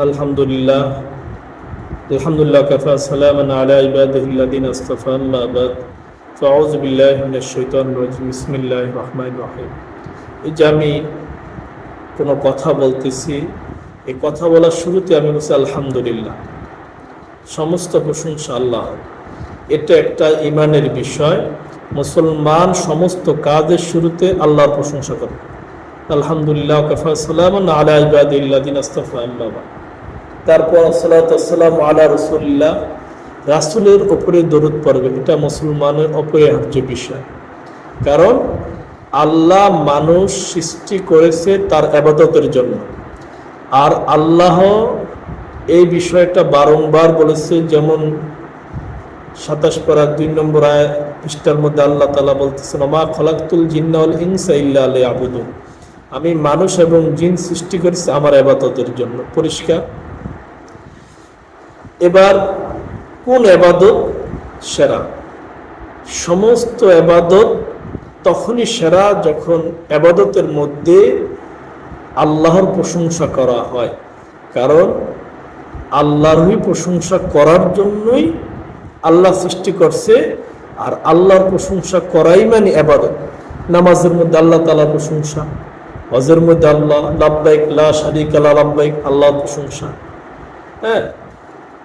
আলহামদুলিল্লাহ। আলহামদুলিল্লাহ কাফা সালামান আলা ইবাদিহি আল্লাযিনা আসতাফা আম্মা বাদ। ফাউযু বিল্লাহি রাজিম। বিসমিল্লাহির রহমানির রহিম। এই যে আমি কোনো কথা বলতেছি, এই কথা বলার শুরুতে আমি বলছি আলহামদুলিল্লাহ। সমস্ত প্রশংসা আল্লাহ। এটা একটা ইমানের বিষয়। মুসলমান সমস্ত কাজের শুরুতে আল্লাহর প্রশংসা করে। আলহামদুলিল্লাহ কাফা সালাম আলা ইবাদিল্লাদিন আস্তাফা বাবা তারপর সালাতাম আলা রসুল্লাহ রাসুলের ওপরে দরুদ পড়বে। এটা মুসলমানের অপরিহার্য বিষয়। কারণ আল্লাহ মানুষ সৃষ্টি করেছে তার আবাদতের জন্য। আর আল্লাহ এই বিষয়টা বারংবার বলেছে, যেমন সাতাশ পারা দুই নম্বর আয় পৃষ্ঠার মধ্যে আল্লাহ তালা বলতেছেন মা খলাকুল জিন্নাউল ইনসা ইল্লা আলী আবুদুন আমি মানুষ এবং জিন সৃষ্টি করেছি আমার আবাদতের জন্য। পরিষ্কার? এবার কোন আবাদত সেরা। সমস্ত আবাদত তখনই সেরা যখন আবাদতের মধ্যে আল্লাহর প্রশংসা করা হয়। কারণ আল্লাহরই প্রশংসা করার জন্যই আল্লাহ সৃষ্টি করছে আর আল্লাহর প্রশংসা করাই মানে আবাদত নামাজের মধ্যে আল্লাহ তালার প্রশংসা, হজের মধ্যে আল্লাহ লাভবাইক লা শারিক আল্লাহ লাভবাইক আল্লাহর প্রশংসা। হ্যাঁ?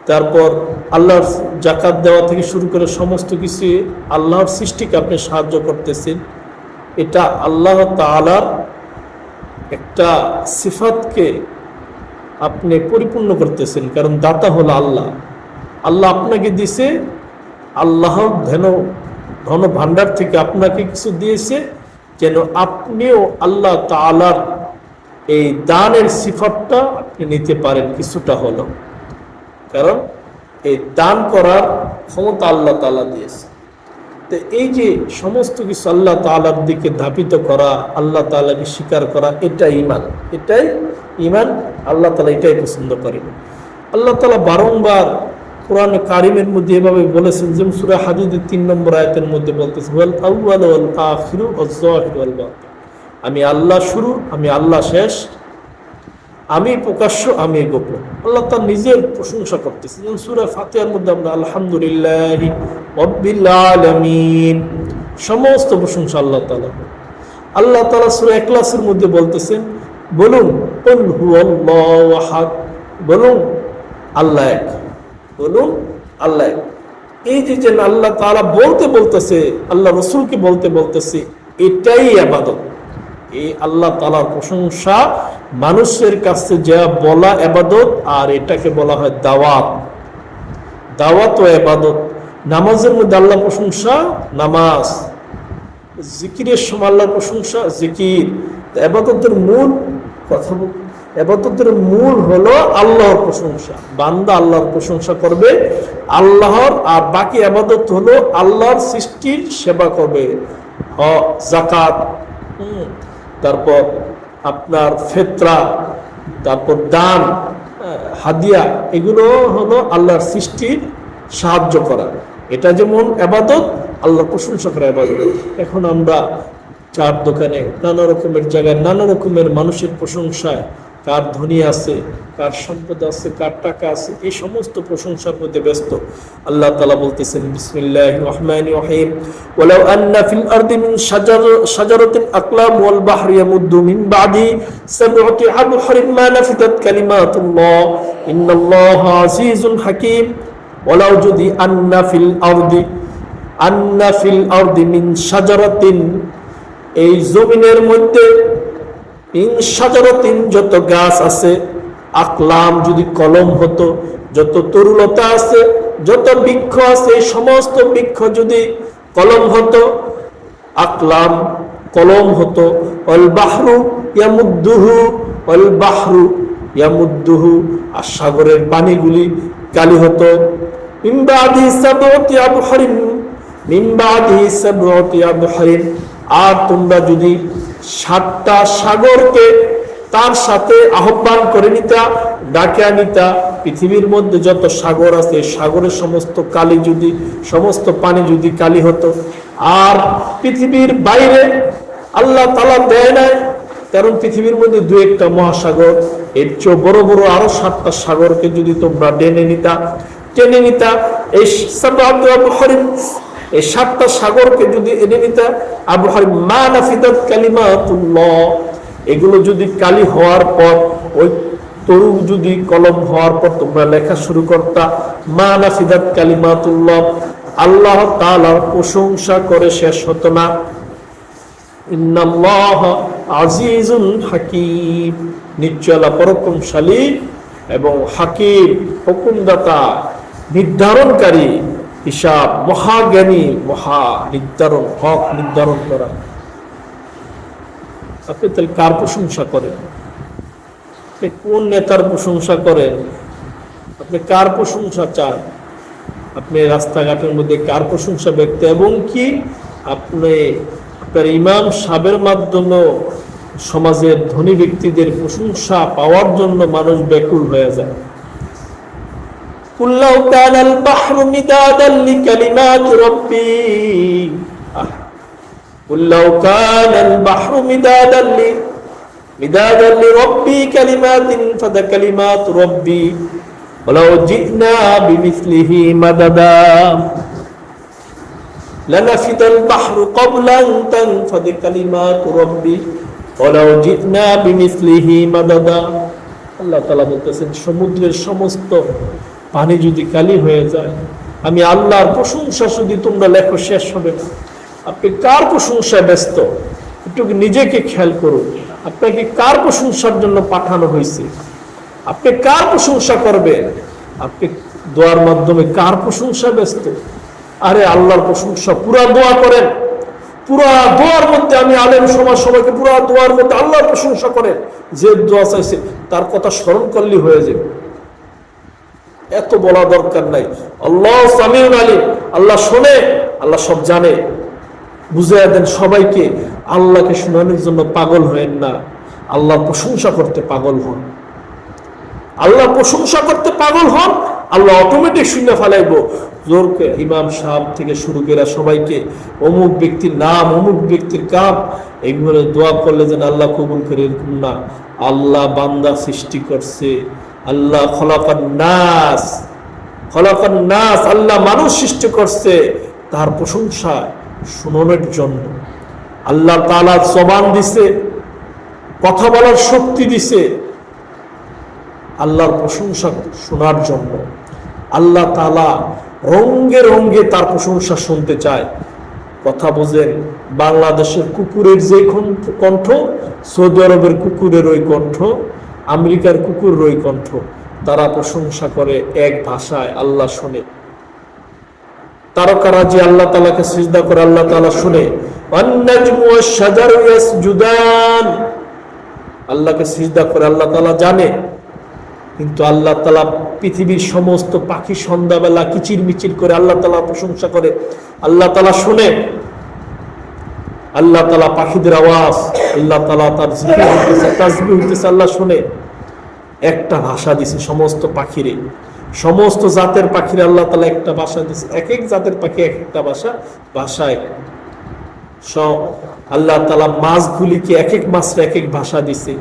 তারপর আল্লাহর জাকাত দেওয়া থেকে শুরু করে সমস্ত কিছু আল্লাহর সৃষ্টিকে আপনি সাহায্য করতেছেন। এটা আল্লাহ তালার একটা সিফাতকে আপনি পরিপূর্ণ করতেছেন, কারণ দাতা হলো আল্লাহ। আল্লাহ আপনাকে দিছে, আল্লাহ ধন ধন ভাণ্ডার থেকে আপনাকে কিছু দিয়েছে, যেন আপনিও আল্লাহ তালার এই দানের সিফাতটা আপনি নিতে পারেন। কিছুটা হলো। কারণ এই দান করার ক্ষমতা আল্লাহ তালা দিয়েছে। তো এই যে সমস্ত কিছু আল্লাহ তালার দিকে ধাপিত করা, আল্লাহ তালাকে স্বীকার করা এটা ইমান এটাই ইমান আল্লাহ তালা এটাই পছন্দ করেন। আল্লাহ তালা বারংবার কোরআন কারিমের মধ্যে এভাবে বলেছেন যেমন সুরা হাদিদের তিন নম্বর আয়তের মধ্যে বলতেছে আমি আল্লাহ শুরু, আমি আল্লাহ শেষ আমি প্রকাশ্য, আমি গোপন। আল্লাহ তার নিজের প্রশংসা করতেছে। যেমন সুরা ফাতিহার মধ্যে আমরা আলহামদুলিল্লাহ আলামিন, সমস্ত প্রশংসা আল্লাহ তাআলা আল্লাহ তাআলা সূরা ইখলাসের মধ্যে বলতেছেন, বলুন বলুন, আল্লাহ এক। বলুন, আল্লাহ এক। এই যে যেন আল্লাহ তাআলা বলতে বলতেছে, আল্লাহ রসুলকে বলতে বলতেছে, এটাই আবাদত। এই আল্লাহ তালার প্রশংসা মানুষের কাছে যা বলা এবাদত আর এটাকে বলা হয় দাওয়াত। দাওয়াত ও এবাদত নামাজের মধ্যে আল্লাহ প্রশংসা, নামাজ। জিকিরের সময় আল্লাহর প্রশংসা, জিকির। এবাদতের মূল কথা এবাদতের মূল হলো আল্লাহর প্রশংসা। বান্দা আল্লাহর প্রশংসা করবে, আল্লাহর, আর বাকি আবাদত হলো আল্লাহর সৃষ্টির সেবা করবে। জাকাত তারপর আপনার ফেতরা, তারপর দান হাদিয়া, এগুলো হলো আল্লাহর সৃষ্টির সাহায্য করা। এটা যেমন আবাদত আল্লাহ প্রশংসা করা আবাদত। এখন আমরা চার দোকানে নানা রকমের জায়গায়, নানা রকমের মানুষের প্রশংসায় কার ধনী আছে, কার সম্পদ আছে, কার টাকা আছে, এই সমস্ত প্রশংসার মধ্যে ব্যস্ত। আল্লাহ তালা বলতেছেন বিসমিল্লাহ রহমান মিন মিন বাদি যদি আন্না ফিল আরদি মিন শাজারাতিন, এই জমিনের মধ্যে তিন যত গাছ আছে, আকলাম যদি কলম হতো, যত তরুলতা আছে, যত বৃক্ষ আছে, সমস্ত বৃক্ষ যদি কলম হতো, আকলাম কলম হতো। All বাহরু ইয়ামুদ্দুহু, all বাহরু ইয়ামুদ্দুহু। আর সাগরের পানিগুলি কালি হতো। মিম্বাদি সাবতি আবহরিন মিম্বাদি সাবতি আবহরিন আর তোমরা যদি সাতটা সাগরকে তার সাথে আহ্বান করে নিতা, ডাকে আনিতা, পৃথিবীর মধ্যে যত সাগর আছে, সাগরের সমস্ত কালি যদি, সমস্ত পানি যদি কালি হতো, আর পৃথিবীর বাইরে আল্লাহ তালা দেয় নাই, কারণ পৃথিবীর মধ্যে দু একটা মহাসাগর, এর চেয়ে বড় বড় আরও সাতটা সাগরকে যদি তোমরা টেনে নিতা টেনে নিতা, এই এই সাতটা সাগরকে যদি এনে নিতে আবু হরিম, মা নাফিদাত কালিমাতুল্লাহ, এগুলো যদি কালি হওয়ার পর, ওই তরু যদি কলম হওয়ার পর তোমরা লেখা শুরু করতা, মা নাফিদাত কালিমাতুল্লাহ, আল্লাহ তাআলার প্রশংসা করে শেষ হতো না। আজিজুল হাকিম, নিশ্চয় পরাক্রমশালী এবং হাকিম, হুকুমদাতা, নির্ধারণকারী হিসাব, মহাজ্ঞানী, মহা নির্ধারণ, হক নির্ধারণ করা। আপনি তাহলে কার প্রশংসা করেন? আপনি কোন নেতার প্রশংসা করেন? আপনি কার প্রশংসা চান? আপনি রাস্তাঘাটের মধ্যে কার প্রশংসা ব্যক্ত? এবং কি আপনি আপনার ইমাম সাবের মাধ্যমে সমাজের ধনী ব্যক্তিদের প্রশংসা পাওয়ার জন্য মানুষ ব্যাকুল হয়ে যায়? قل لو كان البحر مدادا لكلمات ربي آه. قل لو كان البحر مدادا لي مدادا لربي كلمات فذا كلمات ربي ولو جئنا بمثله مددا لنفد البحر قبل أن تنفد كلمات ربي ولو جئنا بمثله مددا আল্লাহ তালা বলতেছেন সমুদ্রের সমস্ত পানি যদি কালি হয়ে যায়, আমি আল্লাহর প্রশংসা যদি তোমরা লেখো, শেষ হবে না। আপনি কার প্রশংসায় ব্যস্ত? একটু নিজেকে খেয়াল করুন। আপনাকে কার প্রশংসার জন্য পাঠানো হয়েছে? আপনি কার প্রশংসা করবেন? আপনি দোয়ার মাধ্যমে কার প্রশংসা ব্যস্ত? আরে আল্লাহর প্রশংসা, পুরা দোয়া করেন। পুরা দোয়ার মধ্যে আমি আলেম সমাজ সবাইকে পুরা দোয়ার মধ্যে আল্লাহর প্রশংসা করেন। যে দোয়া চাইছে, তার কথা স্মরণ করলে হয়ে যাবে। এত বলা দরকার নাই। আল্লাহ সামিউল আলী আল্লাহ শোনে, আল্লাহ সব জানে। বুঝাইয়া দেন সবাইকে, আল্লাহকে শোনানোর জন্য পাগল হয়েন না। আল্লাহ প্রশংসা করতে পাগল হন। আল্লাহ প্রশংসা করতে পাগল হন, আল্লাহ অটোমেটিক শূন্য ফেলাইব। জোরকে ইমাম সাহেব থেকে শুরু করে সবাইকে, অমুক ব্যক্তির নাম, অমুক ব্যক্তির কাম এইভাবে দোয়া করলে যেন আল্লাহ কবুল করে, এরকম না। আল্লাহ বান্দা সৃষ্টি করছে। আল্লাহ খলাকান নাস। আল্লাহ মানুষ সৃষ্টি করছে তার প্রশংসা শুনানোর জন্য। আল্লাহ তালা জবান দিছে, কথা বলার শক্তি দিছে, আল্লাহর প্রশংসা শোনার জন্য। আল্লাহ তালা রঙ্গে রঙ্গে তার প্রশংসা শুনতে চায়। কথা বোঝেন, বাংলাদেশের কুকুরের যে কণ্ঠ, সৌদি আরবের কুকুরের ওই কণ্ঠ আমেরিকার কুকুর ওই কণ্ঠ। তারা প্রশংসা করে এক ভাষায় আল্লাহ শুনে। তারকারা যে আল্লাহ তালাকে সিজদা করে আল্লাহ তালা শুনে আল্লাহকে সিজদা করে আল্লাহ তালা জানে। কিন্তু আল্লাহ তালা পৃথিবীর সমস্ত পাখি সন্ধ্যাবেলা কিচির মিচির করে আল্লাহ তালা প্রশংসা করে। আল্লাহ তালা শুনে আল্লাহ তালা পাখিদের আওয়াজ, আল্লাহ তালা তার জিকির হইতেছে হইতেছে, আল্লাহ শুনে। একটা ভাষা দিছে সমস্ত পাখিরে। সমস্ত জাতের পাখিরে আল্লাহ তালা একটা ভাষা দিছে। এক এক জাতের পাখি এক একটা ভাষা ভাষায় সব আল্লাহ তালা মাছগুলিকে এক এক মাছের এক এক ভাষা দিছে।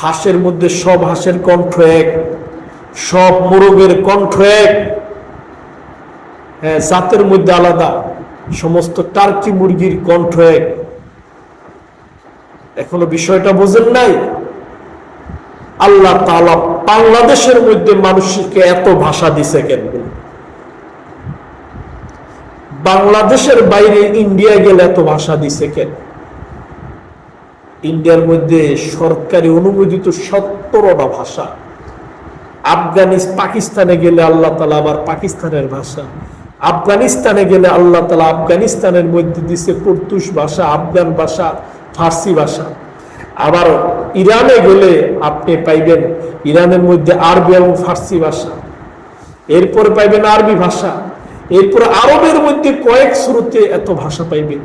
হাঁসের মধ্যে সব হাঁসের কণ্ঠ এক, সব মোরগের কণ্ঠ এক। হ্যাঁ জাতের মধ্যে আলাদা। সমস্ত টার্কি মুরগির কণ্ঠ এক। এখনও বিষয়টা বোঝেন নাই? আল্লাহ তাআলা বাংলাদেশের মধ্যে মানুষকে এত ভাষা দিছে কেন? বাংলাদেশের বাইরে ইন্ডিয়া গেলে এত ভাষা দিছে কেন? ইন্ডিয়ার মধ্যে সরকারি অনুমোদিত সত্তরটা ভাষা। আফগানিস্তান পাকিস্তানে গেলে আল্লাহ তালা আবার পাকিস্তানের ভাষা। আফগানিস্তানে গেলে আল্লাহ তালা আফগানিস্তানের মধ্যে দিছে পর্তুস ভাষা, আফগান ভাষা, ফার্সি ভাষা। আবার ইরানে গেলে আপনি পাইবেন ইরানের মধ্যে আরবি এবং ফার্সি ভাষা। এরপরে পাইবেন আরবি ভাষা। এরপরে আরবের মধ্যে কয়েক শুরুতে এত ভাষা পাইবেন।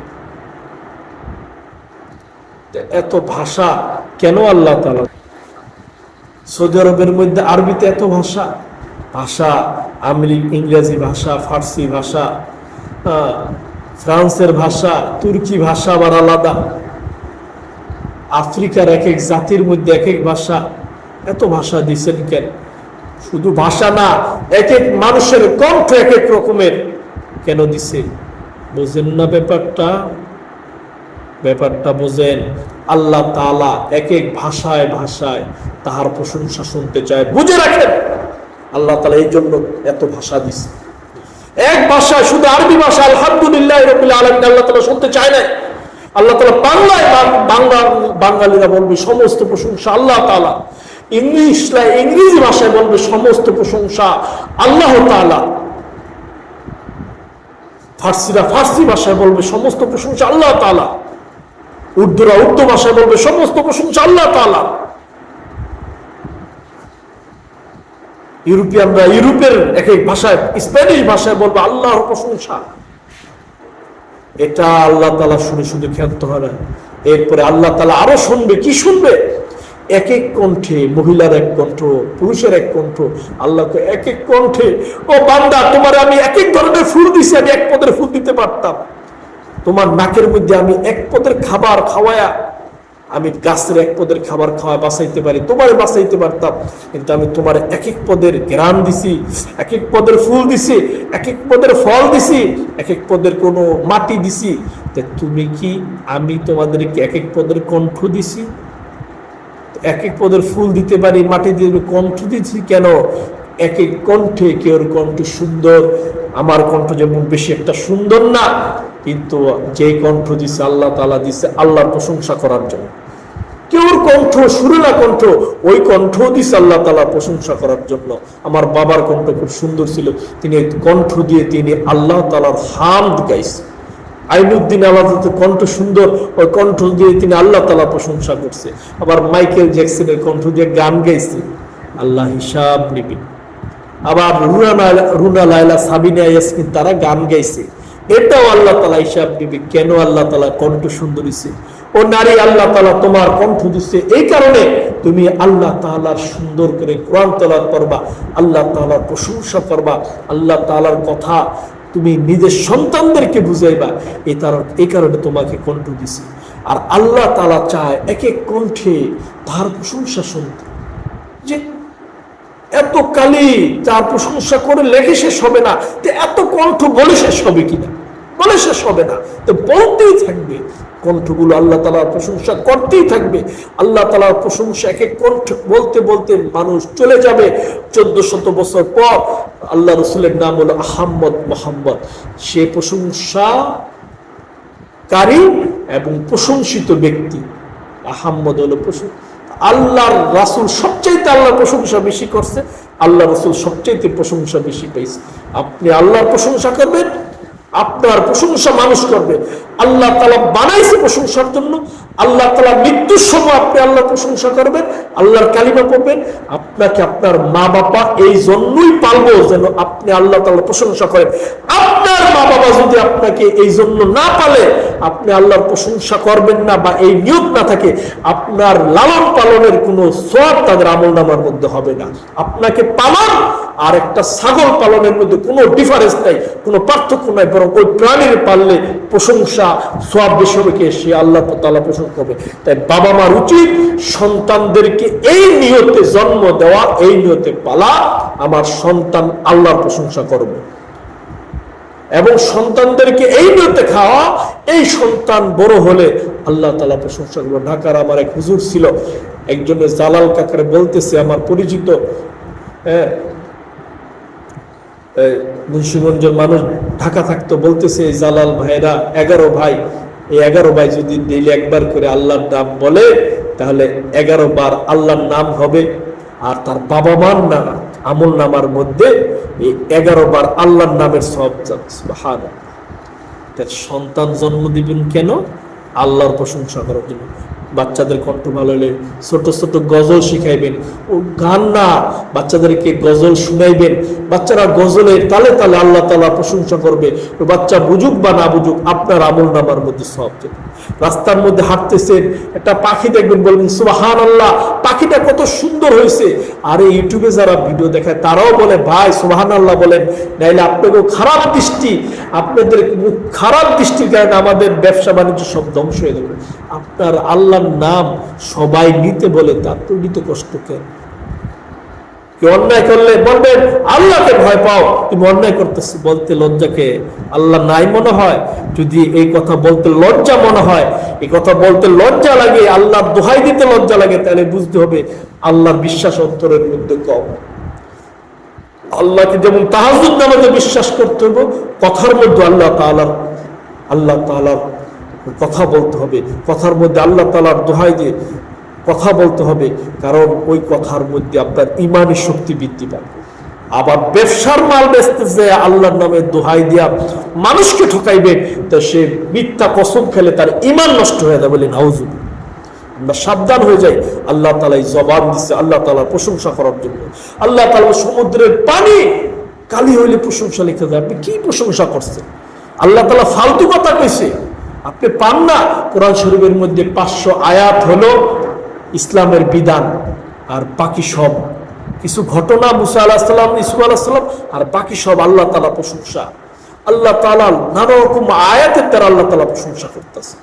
এত ভাষা কেন আল্লাহ তালা সৌদি আরবের মধ্যে আরবিতে এত ভাষা? ভাষা আমেরিক ইংরেজি ভাষা, ফার্সি ভাষা ফ্রান্সের ভাষা, তুর্কি ভাষা আবার আলাদা। আফ্রিকার এক এক জাতির মধ্যে এক এক ভাষা। এত ভাষা দিচ্ছেন কেন? শুধু ভাষা না, এক এক মানুষের কণ্ঠ এক এক রকমের কেন দিছে? বোঝেন না ব্যাপারটা? ব্যাপারটা বোঝেন, আল্লাহ তালা এক এক ভাষায় ভাষায় তাহার প্রশংসা শুনতে চায়। বুঝে রাখেন! আল্লাহ তালা এই জন্য এত ভাষা দিছে। এক ভাষায় শুধু আরবি ভাষা, আলহামদুলিল্লাহ রবিল আলমিন, আল্লাহ তালা শুনতে চায় না আল্লাহ তালা বাংলায় বাংলা, বাঙালিরা বলবে সমস্ত প্রশংসা আল্লাহ তালা ইংলিশ ইংরেজি ভাষায় বলবে সমস্ত প্রশংসা আল্লাহ তালা ফার্সিরা ফার্সি ভাষায় বলবে সমস্ত প্রশংসা আল্লাহ তালা উর্দুরা উর্দু ভাষায় বলবে সমস্ত প্রশংসা আল্লাহ তালা ইউরোপিয়ানরা ইউরোপের এক এক ভাষায়, স্প্যানিশ ভাষায় বলবে, আল্লাহর প্রশংসা। এটা আল্লাহ তালা শুনে শুধু ক্ষান্ত হয় না। এরপরে আল্লাহ তালা আরও শুনবে, কি শুনবে? এক এক কণ্ঠে, মহিলার এক কণ্ঠ, পুরুষের এক কণ্ঠ, আল্লাহকে এক এক কণ্ঠে, ও বান্দা, তোমার আমি এক এক ধরনের ফুল দিছি, আমি এক পদের ফুল দিতে পারতাম। তোমার নাকের মধ্যে আমি এক পদের খাবার খাওয়ায়া আমি গাছের এক পদের খাবার খাওয়া বাঁচাইতে পারি, তোমার বাঁচাইতে পারতাম, কিন্তু আমি তোমার এক এক পদের গ্রাম দিছি এক এক পদের ফুল দিছি এক এক পদের ফল দিছি এক এক পদের কোনো মাটি দিছি। তা তুমি কি আমি তোমাদেরকে এক এক পদের কণ্ঠ দিছি? এক এক পদের ফুল দিতে পারি, মাটি দিয়ে কণ্ঠ দিছি কেন? এক এক কণ্ঠে কেউর কণ্ঠ সুন্দর? আমার কণ্ঠ যেমন বেশি একটা সুন্দর না, কিন্তু যে কণ্ঠ দিছে আল্লাহ, তালা দিছে আল্লাহর প্রশংসা করার জন্য। কেউর কণ্ঠ সুরেলা কণ্ঠ, ওই কণ্ঠ দিছে আল্লাহ, তালা প্রশংসা করার জন্য। আমার বাবার কণ্ঠ খুব সুন্দর ছিল। তিনি কণ্ঠ দিয়ে তিনি আল্লাহ তালার হামদ গাইছে। আইনুদ্দিন আলাদাতে কণ্ঠ সুন্দর, ওই কণ্ঠ দিয়ে তিনি আল্লাহ তালা প্রশংসা করছে। আবার মাইকেল জ্যাকসনের কণ্ঠ দিয়ে গান গাইছে। আল্লাহ হিসাব নিবেন আবার রুনা রুনা লাইলা সাবিনা ইয়াসমিন, তারা গান গাইছে। এটাও আল্লাহ তালা হিসাব দিবে, কেন আল্লাহ তালা কণ্ঠ সুন্দর ও নারী, আল্লাহ তালা তোমার কণ্ঠ দিচ্ছে এই কারণে তুমি আল্লাহ তালার সুন্দর করে কোরআন তালার করবা, আল্লাহ তালার প্রশংসা করবা, আল্লাহ তালার কথা তুমি নিজের সন্তানদেরকে বুঝাইবা। এই তার এই কারণে তোমাকে কণ্ঠ দিছি। আর আল্লাহ তালা চায় এক এক কণ্ঠে তার প্রশংসা শুনতে। যে এত কালি তার প্রশংসা করে লেখে শেষ হবে না, তো এত কণ্ঠ বলে শেষ হবে কিনা? বলে শেষ হবে না। তো বলতেই থাকবে, কণ্ঠগুলো আল্লাহ তালার প্রশংসা করতেই থাকবে। আল্লাহ তালার প্রশংসা এক কণ্ঠ বলতে বলতে মানুষ চলে যাবে। চোদ্দ শত বছর পর আল্লাহ রসুলের নাম হলো আহম্মদ মোহাম্মদ। সে প্রশংসা কারী এবং প্রশংসিত ব্যক্তি। আহাম্মদ হলো প্রশংসা আল্লাহর রাসুল সবচাইতে আল্লাহর প্রশংসা বেশি করছে আল্লাহ রসুল সবচাইতে প্রশংসা বেশি পেয়েছে আপনি আল্লাহর প্রশংসা করবেন, আপনার প্রশংসা মানুষ করবে। আল্লাহ তালা বানাইছে প্রশংসার জন্য। আল্লাহ তালা মৃত্যুর সময় আপনি আল্লাহ প্রশংসা করবেন, আল্লাহর কালিমা পড়বেন। আপনাকে আপনার মা বাবা এই জন্যই পালবো যেন আপনি আল্লাহ তালা প্রশংসা করেন। আপনার মা বাবা যদি আপনাকে এই জন্য না পালে, আপনি আল্লাহর প্রশংসা করবেন না বা এই নিয়োগ না থাকে, আপনার লালন পালনের কোনো সব তাদের আমল নামার মধ্যে হবে না। আপনাকে পালন আর একটা ছাগল পালনের মধ্যে কোনো ডিফারেন্স নাই, কোনো পার্থক্য নাই, বরং ওই প্রাণীর পাললে প্রশংসা সব বেশি হবে সে আল্লাহ তালা প্রশংসা করবে। তাই বাবা মার উচিত সন্তানদেরকে এই নিয়তে জন্ম দেওয়া, এই নিয়তে পালা, আমার সন্তান আল্লাহর প্রশংসা করবে। এবং সন্তানদেরকে এই নিয়তে খাওয়া, এই সন্তান বড় হলে আল্লাহ তালা প্রশংসা করব। ঢাকার আমার এক হুজুর ছিল একজনের জালাল কাকারে বলতেছে, আমার পরিচিত হ্যাঁ মুন্সিগঞ্জের মানুষ ঢাকা থাকতো, বলতেছে, এই জালাল ভাইরা, এগারো ভাই। এই এগারো ভাই যদি ডেইলি একবার করে আল্লাহর নাম বলে, তাহলে এগারো বার আল্লাহর নাম হবে। আর তার বাবা মার না, আমল নামার মধ্যে এই এগারো বার আল্লাহর নামের সব হার তার সন্তান জন্ম দিবেন কেন? আল্লাহর প্রশংসা করার জন্য। বাচ্চাদের কণ্ঠ ভালো হলে ছোট ছোট গজল শিখাইবেন। ও গান না, বাচ্চাদেরকে গজল শুনাইবেন। বাচ্চারা গজলে তালে তালে আল্লাহ তালা প্রশংসা করবে। বাচ্চা বুঝুক বা না বুঝুক, আপনার আমল নামার মধ্যে সব যেতে রাস্তার মধ্যে হাঁটতেছেন, একটা পাখি দেখবেন, বলবেন সুবাহান আল্লাহ পাখিটা কত সুন্দর হয়েছে। আর, ইউটিউবে যারা ভিডিও দেখায়, তারাও বলে, ভাই সুবাহান আল্লাহ বলেন, নাইলে আপনাকেও খারাপ দৃষ্টি, আপনাদের খারাপ দৃষ্টির কারণে আমাদের ব্যবসা বাণিজ্য সব ধ্বংস হয়ে যাবে। আপনার আল্লাহর নাম সবাই নিতে বলে, তার তো নিতে কষ্ট কেন? কি অন্যায় করলে বলবেন আল্লাহকে ভয় পাও? তুমি অন্যায় করতেছ, বলতে লজ্জাকে আল্লাহ নাই মনে হয়। যদি এই কথা বলতে লজ্জা মনে হয়, এই কথা বলতে লজ্জা লাগে, আল্লাহ দোহাই দিতে লজ্জা লাগে, তাহলে বুঝতে হবে আল্লাহর বিশ্বাস অন্তরের মধ্যে কম। আল্লাহকে যেমন তাহাজুদ নামাজে বিশ্বাস করতে হবে কথার মধ্যে আল্লাহ তালার আল্লাহ তালার কথা বলতে হবে। কথার মধ্যে আল্লাহ তালার দোহাই দিয়ে কথা বলতে হবে, কারণ ওই কথার মধ্যে আপনার ইমানি শক্তি বৃদ্ধি পাবে। আবার ব্যবসার মাল বেচতে যে আল্লাহর নামে দোহাই দিয়া মানুষকে ঠকাইবে, তো সে মিথ্যা কসম খেলে তার ইমান নষ্ট হয়ে যাবে বলে আমরা সাবধান হয়ে যাই। আল্লাহ তালা এই জবান দিচ্ছে আল্লাহ তালার প্রশংসা করার জন্য। আল্লাহ তালা সমুদ্রের পানি কালি হইলে প্রশংসা লিখে দেয়। আপনি কি প্রশংসা করছেন? আল্লাহ তালা ফালতু কথা কইছে। আপনি পান না? কোরআন শরীফের মধ্যে পাঁচশো আয়াত হলো ইসলামের বিধান, আর বাকি সব। কিছু ঘটনা মুসা আল্লাহ সাল্লাম ইসু আল্লাহ সাল্লাম আর বাকি সব আল্লাহ তালা প্রশংসা। আল্লাহ তালা নানা রকম আয়াতের তারা আল্লাহ তালা প্রশংসা করতেছে।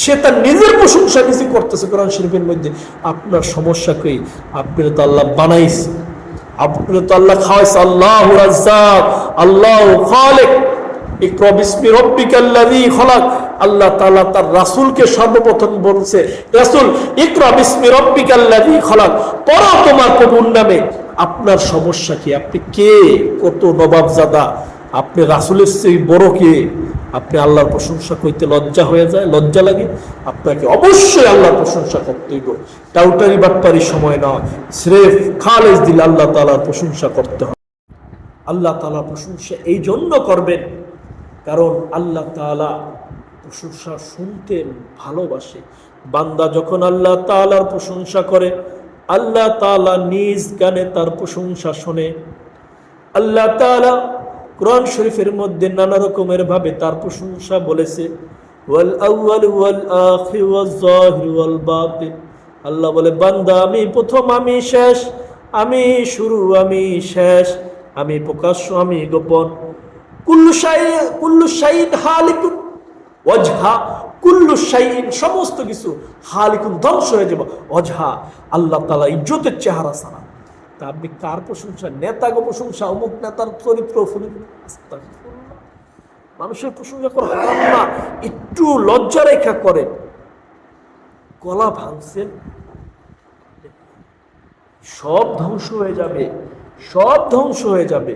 সে তার নিজের প্রশংসা নিজে করতেছে কোরআন শরীফের মধ্যে। আপনার সমস্যাকে আপনি তো আল্লাহ বানাইছে। আপনি তো আল্লাহ খাওয়াইছে। আল্লাহ আল্লাহ খালেক। ইকরা বিসমি রব্বিকাল্লাযী খলাক। আল্লাহ তাআলা তার রাসূলকে সর্বপ্রথম বলছে, রাসূল ইকরা বিসমি রব্বিকাল্লাযী খলাক। পড়ো তোমার প্রভুর নামে। আপনার সমস্যা কি? আপনি কে? কত নবাবজাদা? আপনি রাসূলের চেয়ে বড় কে? আপনি আল্লাহর প্রশংসা করতে লজ্জা হয়ে যায়, লজ্জা লাগে? আপনাকে অবশ্যই আল্লাহর প্রশংসা করতে হইব। টাউটারি বাটপারি সময় নয়। স্রেফ খালেজ দিল আল্লাহ তাআলার প্রশংসা করতে হবে। আল্লাহ তাআলা প্রশংসা এই জন্য করবেন কারণ আল্লাহ তাআলা প্রশংসা শুনতে ভালোবাসে। বান্দা যখন আল্লাহ তাআলার প্রশংসা করে, আল্লাহ তাআলা নিজ গানে তার প্রশংসা শোনে। আল্লাহ তাআলা কোরআন শরীফের মধ্যে নানা রকমের ভাবে তার প্রশংসা বলেছে, ওয়াল আল্লাহ বলে, বান্দা, আমি প্রথম, আমি শেষ, আমি শুরু, আমি শেষ, আমি প্রকাশ্য, আমি গোপন। কুল্লু শাই কুল্লু শাইন হালিকুন অজহা কুল্লু শাইন সমস্ত কিছু হালিকুন ধ্বংস হয়ে যাবে অজহা আল্লাহ তালা ইজ্জতের চেহারা সারা তা আপনি কার প্রশংসা? নেতাকে প্রশংসা, অমুক নেতার চরিত্র মানুষের প্রশংসা করা হারাম একটু লজ্জা রেখা করে। কলা ভাঙছেন। সব ধ্বংস হয়ে যাবে। সব ধ্বংস হয়ে যাবে।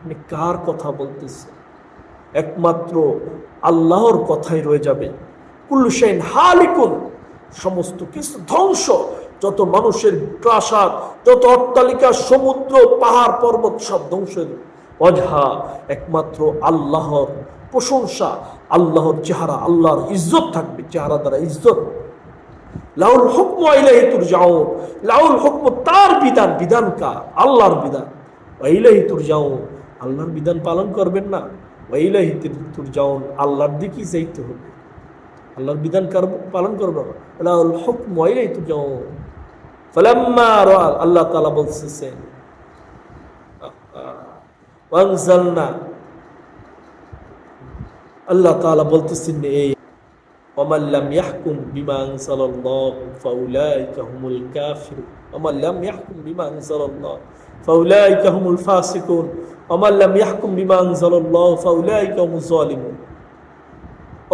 আপনি কার কথা বলতেছেন? একমাত্র আল্লাহর কথাই রয়ে যাবে। কুল্লুসেন হালিকুন, সমস্ত কিছু ধ্বংস। যত মানুষের প্রাসাদ, যত অট্টালিকা, সমুদ্র, পাহাড়, পর্বত সব ধ্বংস হয়ে অজহা, একমাত্র আল্লাহর প্রশংসা, আল্লাহর চেহারা, আল্লাহর ইজ্জত থাকবে, চেহারা দ্বারা ইজ্জত। লাউল হুকম ইলাহি তুরজাউন, লাউল হুকম তার বিধান বিধান কার? আল্লাহর বিধান। ইলাহি তুরজাউন আল্লাহর বিধান পালন করবেন না। ওইলাহি তুর যাওন আল্লাহর দিকেই যাইতে হবে। আল্লাহর বিধান পালন করব না। হকম ওইলাই তুর যাওন আল্লাহ তাআলা বলছেন ওয়ানজালনা। আল্লাহ তাআলা বলতেছেন, এই ওমান লাম ইয়াহকুম বিমা আনসালাল্লাহু ফাউলাইকা হুমুল কাফিরুন। ওমান লাম ইয়াহকুম বিমা আনসালাল্লাহু ফাউলাইকা হুমুল ফাসিকুন। অমাল্লাম ইয়াহকুম বিমান জল্লাহ ফাউলাইকুম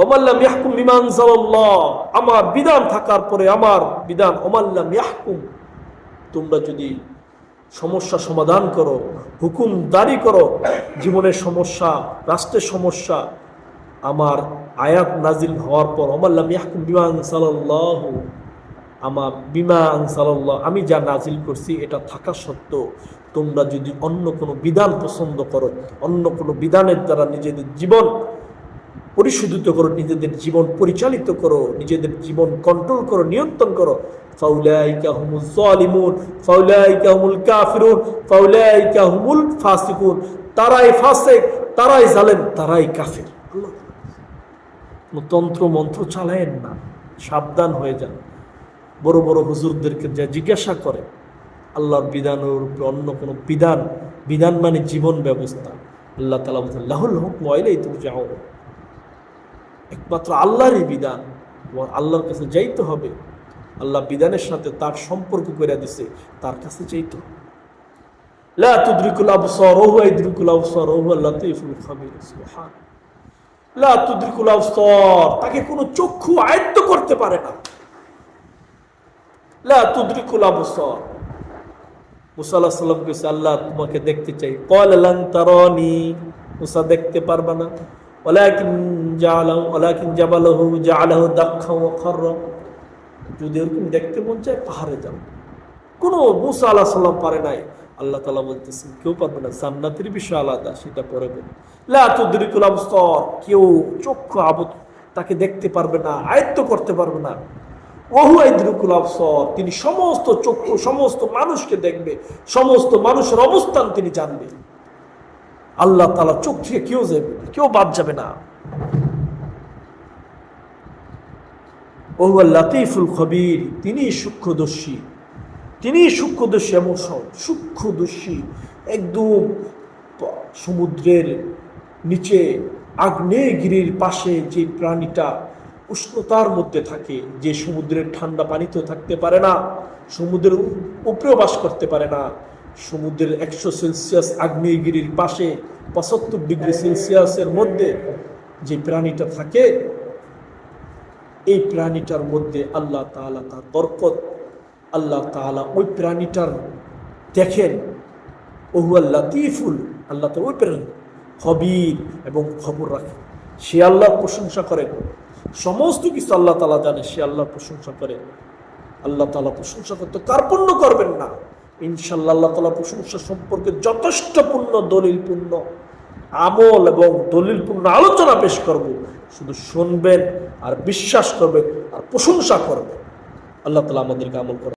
অমাল্লাম ইয়াহকুম বিমান জল্লাহ আমার বিধান থাকার পরে আমার বিধান। অমাল্লাম ইয়াহকুম তোমরা যদি সমস্যা সমাধান করো, হুকুম দারি করো, জীবনের সমস্যা, রাষ্ট্রের সমস্যা, আমার আয়াত নাজিল হওয়ার পর অমাল্লাম ইয়াহকুম বিমান সাল্লাহ আমার বিমা আনসালাল্লাহ আমি যা নাজিল করছি এটা থাকা সত্ত্বেও তোমরা যদি অন্য কোনো বিধান পছন্দ করো, অন্য কোনো বিধানের দ্বারা নিজেদের জীবন পরিশোধিত করো, নিজেদের জীবন পরিচালিত করো, নিজেদের জীবন কন্ট্রোল করো, নিয়ন্ত্রণ করো তারাই তারাই জালেম, তারাই কাফির। তন্ত্র মন্ত্র চালায়েন না, সাবধান হয়ে যান। বড় বড় হুজুরদেরকে যা জিজ্ঞাসা করে, আল্লাহর বিধানের অন্য কোনো বিধান বিধান মানে জীবন ব্যবস্থা। আল্লাহ তালা বলছেন, লাহুল হক ময়লাই তুমি যাও একমাত্র আল্লাহরই বিধান আল্লাহর কাছে যাইতে হবে। আল্লাহ বিধানের সাথে তার সম্পর্ক করে দিছে, তার কাছে যাইতে হবে। লা আবসার, তাকে কোনো চক্ষু আয়ত্ত করতে পারে না। লা তুদরিকুল আবসার। মুসা আল্লাহ সাল্লাম আল্লাহ, তোমাকে দেখতে চাই। কল লান তারানি। মুসা দেখতে পারবা না। ওয়ালাকিন জাআলাহু ওয়ালাকিন জাবালাহু জাআলাহু দাক্ষা ওয়া খাররা। যদি এরকম দেখতে মন চায়, পাহাড়ে যাও। কোনো মুসা আল্লাহ সাল্লাম পারে নাই। আল্লাহ তালা বলতেছেন, কেউ পারবে না, জান্নাতের বিষয় আলাদা, সেটা পরে বলি। লা তুদরিকুল আবসার। কেউ চক্ষু আবত তাকে দেখতে পারবে না, আয়ত্ত করতে পারবে না। ওহু আইদরুকুল আবসর, তিনি সমস্ত চক্ষু, সমস্ত মানুষকে দেখবে, সমস্ত মানুষের অবস্থান তিনি জানবে। আল্লাহ তালা চোখ থেকে কেউ যাবে কেউ বাদ যাবে না। ওহু লাতিফুল খবির তিনি সূক্ষ্মদর্শী। তিনি সূক্ষ্মদর্শী এমন সূক্ষ্মদর্শী। একদম সমুদ্রের নিচে আগ্নেয়গিরির পাশে যে প্রাণীটা উষ্ণতার মধ্যে থাকে, যে সমুদ্রের ঠান্ডা পানিতেও থাকতে পারে না, সমুদ্রের উপরেও বাস করতে পারে না। সমুদ্রের একশো সেলসিয়াস আগ্নেয়গিরির পাশে পঁচাত্তর ডিগ্রি সেলসিয়াসের মধ্যে যে প্রাণীটা থাকে, এই প্রাণীটার মধ্যে আল্লাহ তাআলা তার বরকত, আল্লাহ তাআলা ওই প্রাণীটার দেখেন ওহুয়া লাতিফুল, আল্লাহ তো ওই প্রাণী হবির এবং খবর রাখে সে আল্লাহ প্রশংসা করেন। সমস্ত কিছু আল্লাহ তালা জানে, সে আল্লাহ প্রশংসা করে। আল্লাহ তালা প্রশংসা করতে কার্পণ্য করবেন না। ইনশাল্লাহ আল্লাহ তালা প্রশংসা সম্পর্কে যথেষ্ট পূর্ণ, দলিলপূর্ণ আমল এবং দলিলপূর্ণ আলোচনা পেশ করব। শুধু শুনবেন আর বিশ্বাস করবেন আর প্রশংসা করবেন। আল্লাহ তালা আমাদেরকে আমল করে